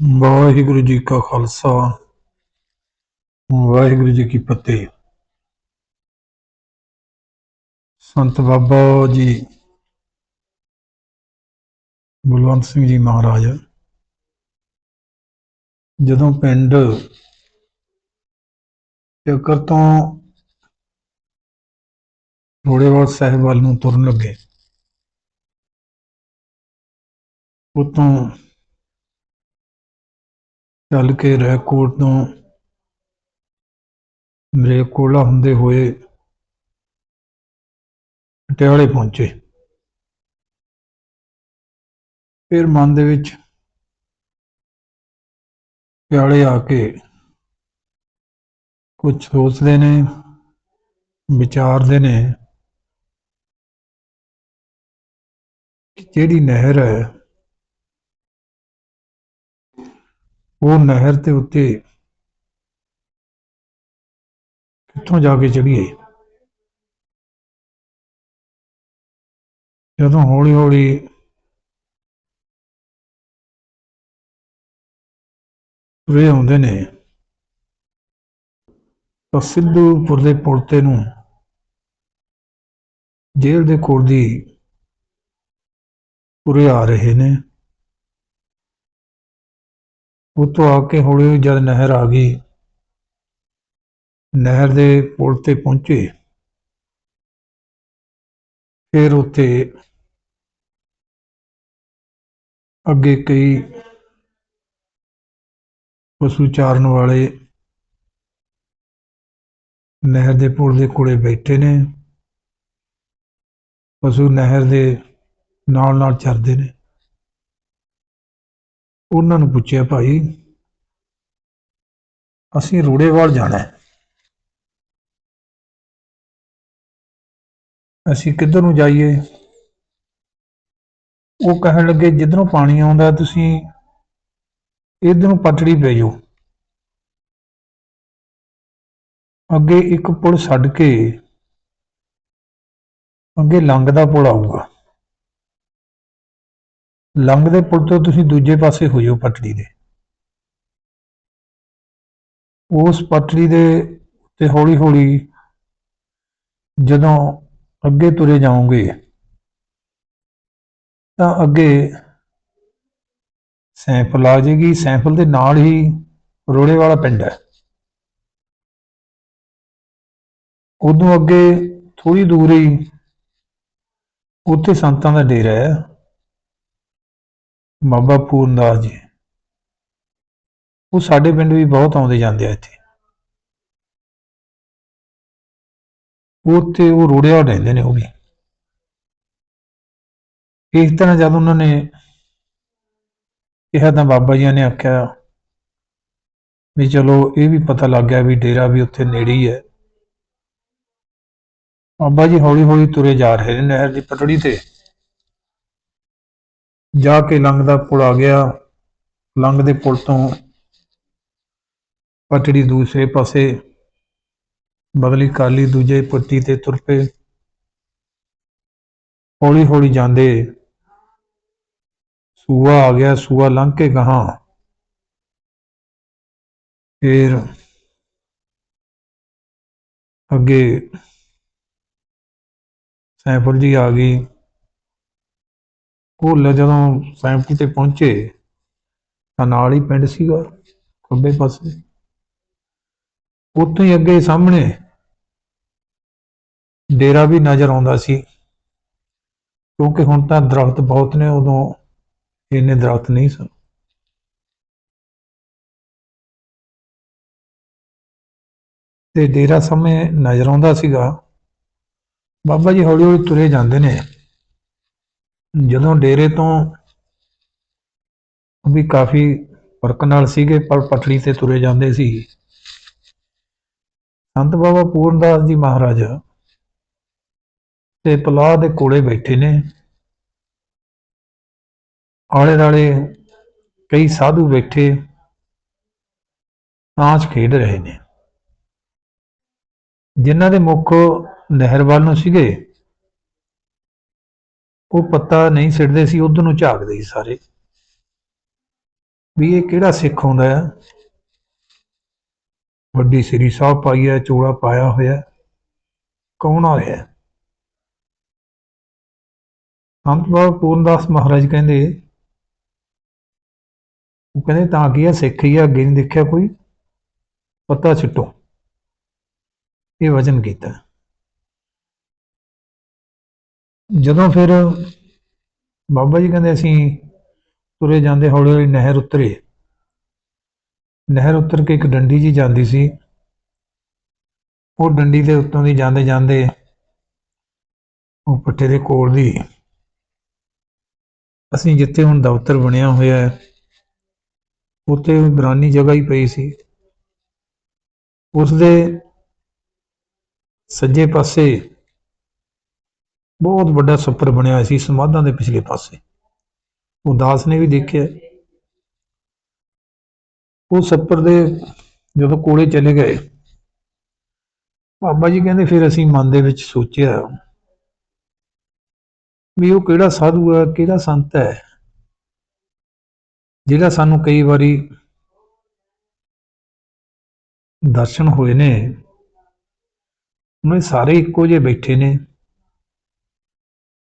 ਵਾਹਿਗੁਰੂ ਜੀ ਕਾ ਖਾਲਸਾ, ਵਾਹਿਗੁਰੂ ਜੀ ਕੀ ਫਤਿਹ। ਸੰਤ ਬਾਬਾ ਜੀ ਬਲਵੰਤ ਸਿੰਘ ਜੀ ਮਹਾਰਾਜ, ਜਦੋਂ ਪਿੰਡ ਚੱਕਰ ਤੋਂ ਰੋੜੇਵਾਲ ਸਾਹਿਬ ਵੱਲ ਨੂੰ ਤੁਰਨ ਲੱਗੇ, ਉਤੋਂ ਚੱਲ ਕੇ ਰੈਕੋਟ ਤੋਂ। ਮਰੇਕੋਲਾ ਹੁੰਦੇ ਹੋਏ ਪਟਿਆਲੇ ਪਹੁੰਚੇ। ਫਿਰ ਮਨ ਦੇ ਵਿੱਚ ਪਟਿਆਲੇ ਆ ਕੇ ਕੁਝ ਸੋਚਦੇ ਨੇ, ਵਿਚਾਰਦੇ ਨੇ ਕਿ ਜਿਹੜੀ ਨਹਿਰ ਹੈ ਉਹ ਨਹਿਰ ਦੇ ਉੱਤੇ ਕਿੱਥੋਂ ਜਾ ਕੇ ਚੜੀਏ ਜਦੋਂ ਹੌਲੀ ਹੌਲੀ ਤੁਰੇ ਆਉਂਦੇ ਨੇ, ਤਾਂ ਸਿੱਧੂਪੁਰ ਦੇ ਪੁਲਤੇ ਨੂੰ ਜੇਲ੍ਹ ਦੇ ਕੋਲ ਦੀ ਤੁਰੇ ਆ ਰਹੇ ਨੇ। ਉੱਥੋਂ ਆ ਕੇ ਹੌਲੀ ਹੌਲੀ ਜਦ ਨਹਿਰ ਆ ਗਈ, ਨਹਿਰ ਦੇ ਪੁਲ ਤੇ ਪਹੁੰਚੇ। ਫਿਰ ਉੱਥੇ ਅੱਗੇ ਕਈ ਪਸ਼ੂ ਚਾਰਨ ਵਾਲੇ ਨਹਿਰ ਦੇ ਪੁਲ ਦੇ ਕੋਲੇ ਬੈਠੇ ਨੇ। ਪਸ਼ੂ ਨਹਿਰ ਦੇ ਨਾਲ ਨਾਲ ਚਰਦੇ ਨੇ। ਉਹਨਾਂ ਨੂੰ ਪੁੱਛਿਆ, ਭਾਈ, ਅਸੀਂ ਰੂੜੇਵਾਲ ਜਾਣਾ ਹੈ। ਅਸੀਂ ਕਿੱਧਰ ਨੂੰ ਜਾਈਏ? ਉਹ ਕਹਿਣ ਲੱਗੇ, ਜਿੱਧਰੋਂ ਪਾਣੀ ਆਉਂਦਾ, ਤੁਸੀਂ ਇਧਰ ਨੂੰ ਪਟੜੀ ਪੈ ਜਾਓ। ਅੱਗੇ ਇੱਕ ਪੁਲ ਛੱਡ ਕੇ ਅੱਗੇ ਲੰਘ ਦਾ ਪੁਲ ਆਊਗਾ। ਲੰਘਦੇ ਪੁਲ ਤੋਂ ਤੁਸੀਂ ਦੂਜੇ ਪਾਸੇ ਹੋ ਜਾਓ ਪਟੜੀ ਦੇ। ਉਸ ਪਟੜੀ ਦੇ ਤੇ ਹੌਲੀ ਹੌਲੀ ਜਦੋਂ ਅੱਗੇ ਤੁਰੇ ਜਾਓਗੇ, ਤਾਂ ਅੱਗੇ ਸੈਂਪਲ ਆ ਜਾਏਗੀ। ਸੈਂਪਲ ਦੇ ਨਾਲ ਹੀ ਰੋੜੇ ਵਾਲਾ ਪਿੰਡ ਹੈ। ਉਦੋਂ ਅੱਗੇ ਥੋੜੀ ਦੂਰ ਹੀ ਉੱਥੇ ਸੰਤਾਂ ਦਾ ਡੇਰਾ ਹੈ। ਬਾਬਾ ਪੂਰਨਦਾਸ ਜੀ। ਉਹ ਸਾਡੇ ਪਿੰਡ ਵੀ ਬਹੁਤ ਆਉਂਦੇ ਜਾਂਦੇ ਆ ਇੱਥੇ। ਉਹ ਉਹ ਰੋੜਿਆ ਰਹਿੰਦੇ ਨੇ ਉਹ ਵੀ। ਇਸ ਤਰ੍ਹਾਂ ਜਦ ਉਹਨਾਂ ਨੇ ਕਿਹਾ ਤਾਂ ਬਾਬਾ ਜੀ ਨੇ ਆਖਿਆ ਵੀ ਚਲੋ ਇਹ ਵੀ ਪਤਾ ਲੱਗ ਗਿਆ ਵੀ ਡੇਰਾ ਵੀ ਉੱਥੇ ਨੇੜੇ ਹੀ ਹੈ। ਬਾਬਾ ਜੀ ਹੌਲੀ ਹੌਲੀ ਤੁਰੇ ਜਾ ਰਹੇ ਨੇ ਨਹਿਰ ਦੀ ਪਟੜੀ ਤੇ। ਜਾ ਕੇ ਲੰਘਦਾ ਪੁਲ ਆ ਗਿਆ। ਲੰਘਦੇ ਪੁਲ ਤੋਂ ਪਟੜੀ ਦੂਸਰੇ ਪਾਸੇ, ਬਦਲੀ ਕਾਲੀ ਦੂਜੇ ਪੱਟੀ ਤੇ ਤੁਰ ਪਏ। ਹੌਲੀ ਹੌਲੀ ਜਾਂਦੇ ਸੂਆ ਆ ਗਿਆ, ਸੂਆ ਲੰਘ ਕੇ ਗਾਹਾਂ। ਫਿਰ ਅੱਗੇ ਸੈਂਪਲ ਜੀ ਆ ਗਈ। ਕੋਲ ਜਦੋਂ ਸੈਂਪਲ ਤੇ ਪਹੁੰਚੇ, ਤਾਂ ਨਾਲ ਹੀ ਪਿੰਡ ਸੀਗਾ, ਖੱਬੇ ਪਾਸੇ। ਉੱਥੋਂ ਹੀ ਅੱਗੇ ਸਾਹਮਣੇ ਡੇਰਾ ਵੀ ਨਜ਼ਰ ਆਉਂਦਾ ਸੀ, ਕਿਉਂਕਿ ਹੁਣ ਤਾਂ ਦਰਖਤ ਬਹੁਤ ਨੇ, ਉਦੋਂ ਇੰਨੇ ਦਰਖਤ ਨਹੀਂ ਸਨ। ਤੇ ਡੇਰਾ ਸਾਹਮਣੇ ਨਜ਼ਰ ਆਉਂਦਾ ਸੀਗਾ, ਬਾਬਾ ਜੀ ਹੌਲੀ ਹੌਲੀ ਤੁਰੇ ਜਾਂਦੇ ਨੇ। ਜਦੋਂ ਡੇਰੇ ਤੋਂ ਵੀ ਕਾਫੀ ਫ਼ਰਕ ਨਾਲ ਸੀਗੇ, ਪਰ ਪਟੜੀ ਤੇ ਤੁਰੇ ਜਾਂਦੇ ਸੀ। ਸੰਤ ਬਾਬਾ ਪੂਰਨਦਾਸ ਜੀ ਮਹਾਰਾਜ ਤੇ ਪਲਾਹ ਦੇ ਕੋਲੇ ਬੈਠੇ ਨੇ। ਆਲੇ ਦਾਲੇ ਕਈ ਸਾਧੂ ਬੈਠੇ ਤਾਂਚ ਖੇਡ ਰਹੇ ਨੇ। ਜਿਨ੍ਹਾਂ ਦੇ ਮੁੱਖ ਨਹਿਰ ਵੱਲ ਨੂੰ ਸੀਗੇ ਉਹ ਪੱਤਾ ਨਹੀਂ ਸਿੱਟਦੇ ਸੀ, ਉਧਰ ਨੂੰ ਝਾਕਦੇ ਸੀ ਸਾਰੇ। ਵੀ ਇਹ ਕਿਹੜਾ ਸਿੱਖ ਆਉਂਦਾ ਆ? ਵੱਡੀ ਸ੍ਰੀ ਸਾਹਿਬ ਪਾਈ ਹੈ ਚੋਲਾ ਪਾਇਆ ਹੋਇਆ। ਕੌਣ ਆਇਆ ਹੈ? ਸੰਤ ਬਾਬਾ ਪੂਰਨਦਾਸ ਮਹਾਰਾਜ ਕਹਿੰਦੇ, ਉਹ ਕਹਿੰਦੇ, ਤਾਂ ਕੀ ਆ, ਸਿੱਖ ਹੀ ਆ, ਅੱਗੇ ਨਹੀਂ ਦੇਖਿਆ ਕੋਈ? ਪਤਾ ਛਿੱਟੋ ਇਹ ਵਚਨ ਕੀਤਾ। ਜਦੋਂ ਫਿਰ ਬਾਬਾ ਜੀ ਕਹਿੰਦੇ ਅਸੀਂ ਤੁਰੇ ਜਾਂਦੇ ਹੌਲੀ ਹੌਲੀ ਨਹਿਰ ਉਤਰੇ। ਨਹਿਰ ਉਤਰ ਕੇ ਇੱਕ ਡੰਡੀ ਜੀ ਜਾਂਦੀ ਸੀ। ਉਹ ਡੰਡੀ ਦੇ ਉੱਤੋਂ ਦੀ ਜਾਂਦੇ ਜਾਂਦੇ ਉਹ ਪੱਠੇ ਦੇ ਕੋਲ ਦੀ ਅਸੀਂ ਜਿੱਥੇ ਹੁਣ ਦਫ਼ਤਰ ਬਣਿਆ ਹੋਇਆ ਹੈ, ਉੱਥੇ ਬਰਾਨੀ ਜਗ੍ਹਾ ਹੀ ਪਈ ਸੀ। ਉਸ ਦੇ ਸੱਜੇ ਪਾਸੇ ਬਹੁਤ ਵੱਡਾ ਛੱਪਰ ਬਣਿਆ ਹੋਇਆ ਸੀ ਸਮਾਧਾਂ ਦੇ ਪਿਛਲੇ ਪਾਸੇ। ਉਹ ਦਾਸ ਨੇ ਵੀ ਦੇਖਿਆ। ਉਹ ਸੱਪਰ ਦੇ ਜਦੋਂ ਕੋਲੇ ਚਲੇ ਗਏ, ਬਾਬਾ ਜੀ ਕਹਿੰਦੇ ਫਿਰ ਅਸੀਂ ਮਨ ਦੇ ਵਿੱਚ ਸੋਚਿਆ ਵੀ ਉਹ ਕਿਹੜਾ ਸਾਧੂ ਹੈ, ਕਿਹੜਾ ਸੰਤ ਹੈ, ਜਿਹੜਾ ਸਾਨੂੰ ਕਈ ਵਾਰੀ ਦਰਸ਼ਨ ਹੋਏ ਨੇ, ਉਹਨੇ ਸਾਰੇ ਇੱਕੋ ਜਿਹੇ ਬੈਠੇ ਨੇ।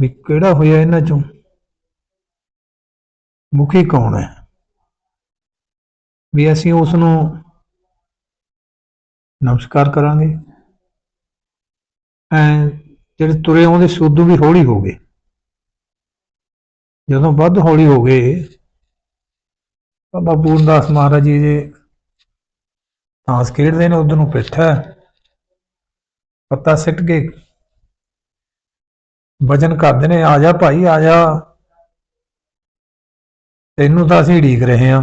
ਵੀ ਕਿਹੜਾ ਹੋਇਆ ਇਹਨਾਂ ਚੋਂ? ਮੁਖੀ ਕੌਣ ਹੈ? ਵੀ ਅਸੀਂ ਉਸ ਨੂੰ ਨਮਸਕਾਰ ਕਰਾਂਗੇ। ਐ ਜਿਹੜੇ ਤੁਰੇ ਆਉਂਦੇ ਸੀ ਵੀ ਹੌਲੀ ਹੋ ਗਏ। ਜਦੋਂ ਵੱਧ ਹੌਲੀ ਹੋ ਗਏ, ਬਾਬਾ ਪੂਰਨਦਾਸ ਮਹਾਰਾਜ ਜੀ ਦੇ ਤਾਂਸ ਖੇਡਦੇ ਨੇ ਉਧਰ ਨੂੰ ਪਿੱਠਾ ਪੱਤਾ ਸਿੱਟ ਕੇ ਵਜਨ ਕਰਦੇ ਨੇ, ਆ ਜਾ ਭਾਈ, ਆ ਜਾ। ਤੈਨੂੰ ਤਾਂ ਅਸੀਂ ਢੀਕ ਰਹੇ ਹਾਂ।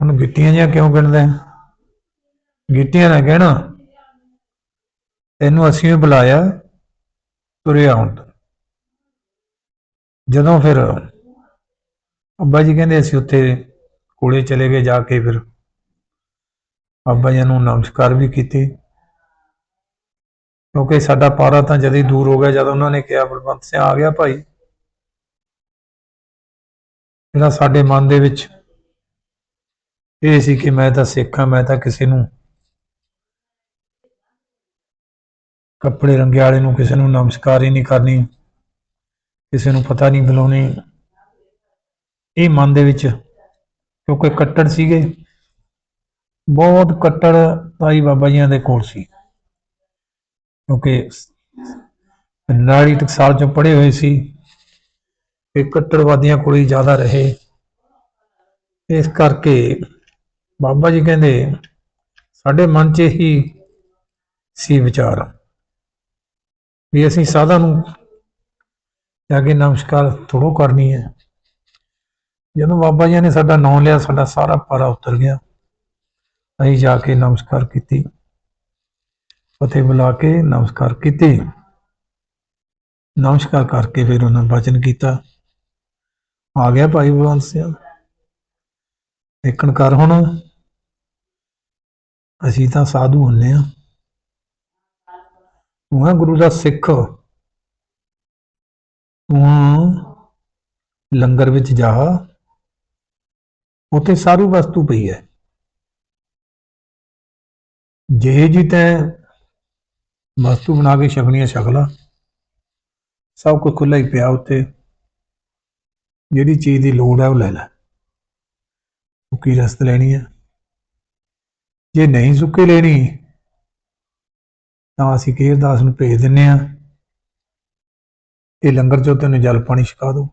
ਹੁਣ ਗਿੱਟੀਆਂ ਜਿਹਾ ਕਿਉਂ ਗਿਣਦੇ ਗਿੱਟੀਆਂ ਨਾ ਕਹਿਣਾ ਤੈਨੂੰ ਅਸੀਂ ਵੀ ਬੁਲਾਇਆ, ਤੁਰਿਆ ਹੁਣ ਜਦੋਂ ਫਿਰ ਅੱਬਾ ਜੀ ਕਹਿੰਦੇ ਅਸੀਂ ਉੱਥੇ ਕੋਲੇ ਚਲੇ ਗਏ ਜਾ ਕੇ ਫਿਰ। ਬਾਬਾ ਜੀ ਨੂੰ ਨਮਸਕਾਰ ਵੀ ਕੀਤੀ। ਕਿਉਂਕਿ ਸਾਡਾ ਪਾਰਾ ਤਾਂ ਜਦ ਹੀ ਦੂਰ ਹੋ ਗਿਆ, ਜਦ ਉਹਨਾਂ ਨੇ ਕਿਹਾ, ਬਲਵੰਤ ਸਿੰਘ ਆ ਗਿਆ ਭਾਈ। ਜਿਹੜਾ ਸਾਡੇ ਮਨ ਦੇ ਵਿੱਚ ਇਹ ਸੀ ਕਿ ਮੈਂ ਤਾਂ ਸਿੱਖ ਹਾਂ, ਮੈਂ ਤਾਂ ਕਿਸੇ ਨੂੰ ਕੱਪੜੇ ਰੰਗੇ ਵਾਲੇ ਨੂੰ ਕਿਸੇ ਨੂੰ ਨਮਸਕਾਰ ਹੀ ਨਹੀਂ ਕਰਨੀ, ਕਿਸੇ ਨੂੰ ਪਤਾ ਨਹੀਂ ਬੁਲਾਉਣੀ। ਇਹ ਮਨ ਦੇ ਵਿੱਚ ਕਿਉਂਕਿ ਕੱਟੜ ਸੀਗੇ, ਬਹੁਤ ਕੱਟੜ ਤਾਈ ਬਾਬਾ ਜੀਆਂ ਦੇ ਕੋਲ ਸੀ। ਕਿਉਂਕਿ ਨਾੜੀ ਟਕਸਾਲ ਚੋਂ ਪੜ੍ਹੇ ਹੋਏ ਸੀ ਕਿ ਕੱਟੜਵਾਦੀਆਂ ਕੋਲ ਹੀ ਜ਼ਿਆਦਾ ਰਹੇ। ਇਸ ਕਰਕੇ ਬਾਬਾ ਜੀ ਕਹਿੰਦੇ, ਸਾਡੇ ਮਨ 'ਚ ਹੀ ਸੀ ਵਿਚਾਰ ਵੀ ਅਸੀਂ ਸਾਧਾ ਨੂੰ ਜਾ ਕੇ ਨਮਸਕਾਰ ਥੋੜੋ ਕਰਨੀ ਹੈ। ਜਦੋਂ ਬਾਬਾ ਜੀ ਨੇ ਸਾਡਾ ਨਾਮ ਲਿਆ, ਸਾਡਾ ਸਾਰਾ ਪਾਰਾ ਉਤਰ ਗਿਆ। ਅਸੀਂ ਜਾ ਕੇ ਨਮਸਕਾਰ ਕੀਤੀ। ਫਤਿਹ ਬੁਲਾ ਕੇ ਨਮਸਕਾਰ ਕੀਤੀ। ਨਮਸਕਾਰ ਕਰਕੇ ਫਿਰ ਉਹਨਾਂ ਬਚਨ ਕੀਤਾ। ਆ ਗਿਆ ਭਾਈ ਬਲਵੰਤ ਸਿੰਘ। ਦੇਖਣ ਕਰ ਹੁਣ। ਅਸੀਂ ਤਾਂ ਸਾਧੂ ਹੁੰਨੇ ਆ। ਤੂੰ ਹੈ ਗੁਰੂ ਦਾ ਸਿੱਖ। ਤੂੰ ਲੰਗਰ ਵਿੱਚ ਜਾ। ਉੱਥੇ ਸਾਰੂ ਵਸਤੂ ਪਈ ਹੈ। ਜੇ ਜੀ ਤੈਂ ਵਸਤੂ ਬਣਾ ਕੇ ਛਕਣੀਆਂ ਛਕ ਸਭ ਕੁਝ ਖੁੱਲਾ ਹੀ ਪਿਆ ਉੱਤੇ। ਜਿਹੜੀ ਚੀਜ਼ ਦੀ ਲੋੜ ਹੈ ਉਹ ਲੈ ਲੈ। ਸੁੱਕੀ ਰਸਤ ਲੈਣੀ ਹੈ। ਜੇ ਨਹੀਂ ਸੁੱਕੀ ਲੈਣੀ, ਤਾਂ ਅਸੀਂ ਕੇਰਦਾਸ ਨੂੰ ਭੇਜ ਦਿੰਨੇ ਆ ਇਹ ਲੰਗਰ ਚੋਂ ਤੈਨੂੰ ਜਲ ਪਾਣੀ ਛਕਾ ਦੋ।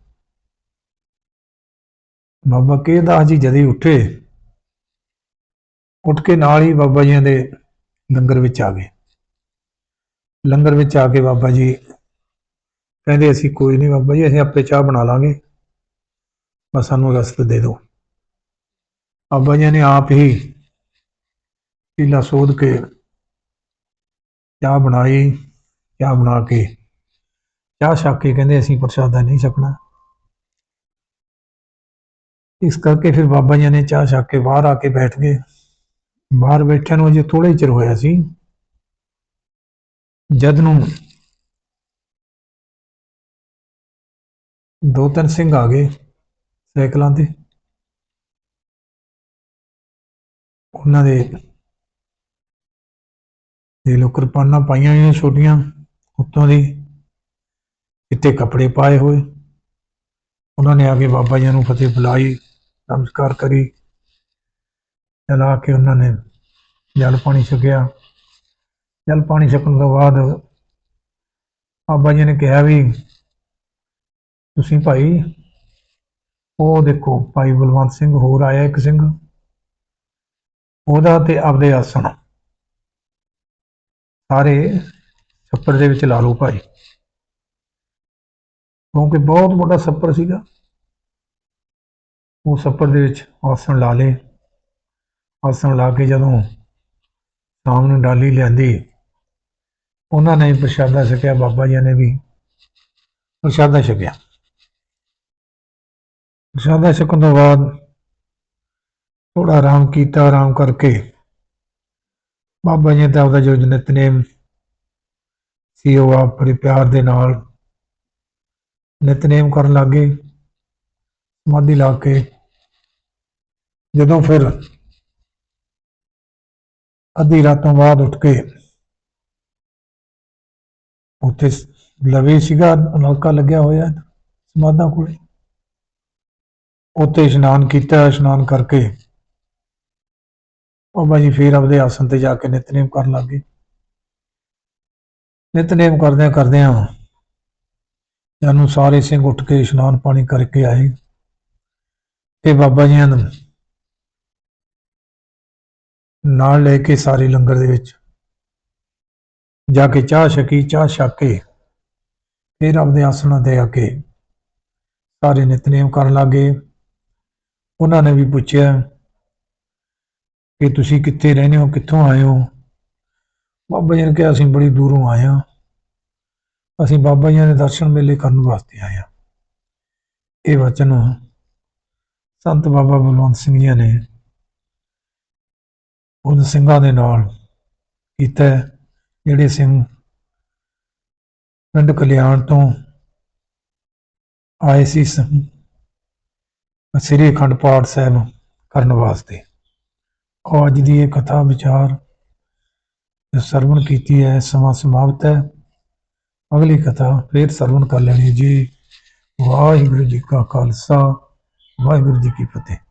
ਬਾਬਾ ਕੇਰਦਾਸ ਜੀ ਜਦੇ ਹੀ ਉੱਠੇ, ਉੱਠ ਕੇ ਨਾਲ ਹੀ ਬਾਬਾ ਜੀਆਂ ਦੇ ਲੰਗਰ ਵਿੱਚ ਆ ਗਏ। ਲੰਗਰ ਵਿੱਚ ਆ ਕੇ ਬਾਬਾ ਜੀ ਕਹਿੰਦੇ, ਅਸੀਂ ਕੋਈ ਨਹੀਂ ਬਾਬਾ ਜੀ, ਅਸੀਂ ਆਪੇ ਚਾਹ ਬਣਾ ਲਾਂਗੇ। ਬਸ ਸਾਨੂੰ ਰਸਤ ਦੇ ਦਿਓ। ਬਾਬਾ ਜੀ ਨੇ ਆਪ ਹੀ ਪੀਲਾ ਸੋਧ ਕੇ ਚਾਹ ਬਣਾਈ, ਚਾਹ ਬਣਾ ਕੇ। ਚਾਹ ਛਕ ਕੇ ਕਹਿੰਦੇ, ਅਸੀਂ ਪ੍ਰਸ਼ਾਦਾ ਨਹੀਂ ਛਕਣਾ। ਇਸ ਕਰਕੇ ਫਿਰ ਬਾਬਾ ਜੀ ਨੇ ਚਾਹ ਛਕ ਕੇ ਬਾਹਰ ਆ ਕੇ ਬੈਠ ਗਏ। ਬਾਹਰ ਬੈਠਿਆਂ ਨੂੰ ਅਜੇ ਥੋੜਾ ਹੀ ਚਿਰ ਹੋਇਆ ਸੀ। ਜਦ ਨੂੰ ਦੋ ਤਿੰਨ ਸਿੰਘ ਆ ਗਏ ਸਾਈਕਲਾਂ ਤੇ, ਉਹਨਾਂ ਦੇ ਇਹ ਲੋ ਕਿਰਪਾਨਾਂ ਪਾਈਆਂ ਹੋਈਆਂ ਛੋਟੀਆਂ ਉੱਤੋਂ ਦੀ ਇੱਥੇ ਕੱਪੜੇ ਪਾਏ ਹੋਏ। ਉਹਨਾਂ ਨੇ ਆ ਕੇ ਬਾਬਾ ਜੀ ਨੂੰ ਫਤਿਹ ਬੁਲਾਈ, ਨਮਸਕਾਰ ਕਰੀ। ਚਲਾ ਕੇ ਉਹਨਾਂ ਨੇ ਜਲ ਪਾਣੀ ਛਕਿਆ। ਜਲ ਪਾਣੀ ਛਕਣ ਤੋਂ ਬਾਅਦ ਬਾਬਾ ਜੀ ਨੇ ਕਿਹਾ ਵੀ ਤੁਸੀਂ ਭਾਈ, ਉਹ ਦੇਖੋ, ਭਾਈ ਬਲਵੰਤ ਸਿੰਘ ਹੋਰ ਆਇਆ ਇੱਕ ਸਿੰਘ। ਉਹਦਾ ਤੇ ਆਪਦੇ ਆਸਣ। ਸਾਰੇ ਛੱਪੜ ਦੇ ਵਿੱਚ ਲਾ ਲਓ ਭਾਈ। ਕਿਉਂਕਿ ਬਹੁਤ ਵੱਡਾ ਛੱਪੜ ਸੀਗਾ। ਉਹ ਛੱਪੜ ਦੇ ਵਿੱਚ ਆਸਣ ਲਾ ਲਏ। ਆਸਣ ਲਾ ਕੇ ਜਦੋਂ ਸ਼ਾਮ ਨੂੰ ਡਾਲੀ ਲਿਆਂਦੀ ਉਹਨਾਂ ਨੇ ਵੀ ਪ੍ਰਸ਼ਾਦਾ ਛਕਿਆ, ਬਾਬਾ ਜੀ ਨੇ ਵੀ ਪ੍ਰਸ਼ਾਦਾ ਛਕਿਆ। ਪ੍ਰਸ਼ਾਦਾ ਛਕਣ ਤੋਂ ਬਾਅਦ ਥੋੜਾ ਆਰਾਮ ਕੀਤਾ, ਆਰਾਮ ਕਰਕੇ ਬਾਬਾ ਜੀ ਨੇ ਤਾਂ ਆਪਦਾ ਜੋ ਨਿਤਨੇਮ ਸੀ, ਉਹ ਆਪ ਬੜੇ ਪਿਆਰ ਦੇ ਨਾਲ ਨਿਤਨੇਮ ਕਰਨ ਲੱਗੇ ਸਮਾਧੀ ਲਾ ਕੇ ਜਦੋਂ ਫਿਰ ਅੱਧੀ ਰਾਤ ਤੋਂ ਬਾਅਦ ਉੱਠ ਕੇ ਉੱਥੇ ਲਵੇ ਸੀਗਾ, ਨਲਕਾ ਲੱਗਿਆ ਹੋਇਆ ਸਮਾਧਾਂ ਕੋਲੇ। ਉੱਥੇ ਇਸ਼ਨਾਨ ਕੀਤਾ, ਇਸ਼ਨਾਨ ਕਰਕੇ ਬਾਬਾ ਜੀ ਫੇਰ ਆਪਦੇ ਆਸਨ ਤੇ ਜਾ ਕੇ ਨਿਤਨੇਮ ਕਰਨ ਲੱਗੇ ਨਿਤਨੇਮ ਕਰਦਿਆਂ ਕਰਦਿਆਂ ਜਾਨੂੰ ਸਾਰੇ ਸਿੰਘ ਉੱਠ ਕੇ ਇਸ਼ਨਾਨ ਪਾਣੀ ਕਰਕੇ ਆਏ ਤੇ ਬਾਬਾ ਜੀ ਨੂੰ ਨਾਲ ਲੈ ਕੇ ਸਾਰੇ ਲੰਗਰ ਦੇ ਵਿੱਚ ਜਾ ਕੇ ਚਾਹ ਛਕੀ, ਚਾਹ ਛਕ ਕੇ ਫਿਰ ਆਪਦੇ ਆਸਣਾਂ ਤੇ ਆ ਕੇ ਸਾਰੇ ਨਿਤਨੇਮ ਕਰਨ ਲੱਗੇ। ਉਹਨਾਂ ਨੇ ਵੀ ਪੁੱਛਿਆ ਕਿ ਤੁਸੀਂ ਕਿੱਥੇ ਰਹਿੰਦੇ ਹੋ, ਕਿੱਥੋਂ ਆਏ ਹੋ? ਬਾਬਾ ਜੀ ਨੇ ਕਿਹਾ, ਅਸੀਂ ਬੜੀ ਦੂਰੋਂ ਆਏ ਹਾਂ। ਅਸੀਂ ਬਾਬਾ ਜੀ ਦੇ ਦਰਸ਼ਨ ਮੇਲੇ ਕਰਨ ਵਾਸਤੇ ਆਏ ਹਾਂ। ਇਹ ਵਚਨ ਸੰਤ ਬਾਬਾ ਬਲਵੰਤ ਸਿੰਘ ਜੀ ਨੇ ਉਹਨਾਂ ਸਿੰਘਾਂ ਦੇ ਨਾਲ ਕੀਤਾ। ਜਿਹੜੇ ਸਿੰਘ ਪਿੰਡ ਕਲਿਆਣ ਤੋਂ ਆਏ ਸੀ ਸ੍ਰੀ ਅਖੰਡ ਪਾਠ ਸਾਹਿਬ ਕਰਨ ਵਾਸਤੇ। ਉਹ ਅੱਜ ਦੀ ਇਹ ਕਥਾ ਵਿਚਾਰ ਸਰਵਣ ਕੀਤੀ ਹੈ, ਸਮਾਂ ਸਮਾਪਤ ਹੈ। ਅਗਲੀ ਕਥਾ ਫੇਰ ਸਰਵਣ ਕਰ ਲੈਣੀ ਜੀ। ਵਾਹਿਗੁਰੂ ਜੀ ਕਾ ਖਾਲਸਾ, ਵਾਹਿਗੁਰੂ ਜੀ ਕੀ ਫਤਿਹ।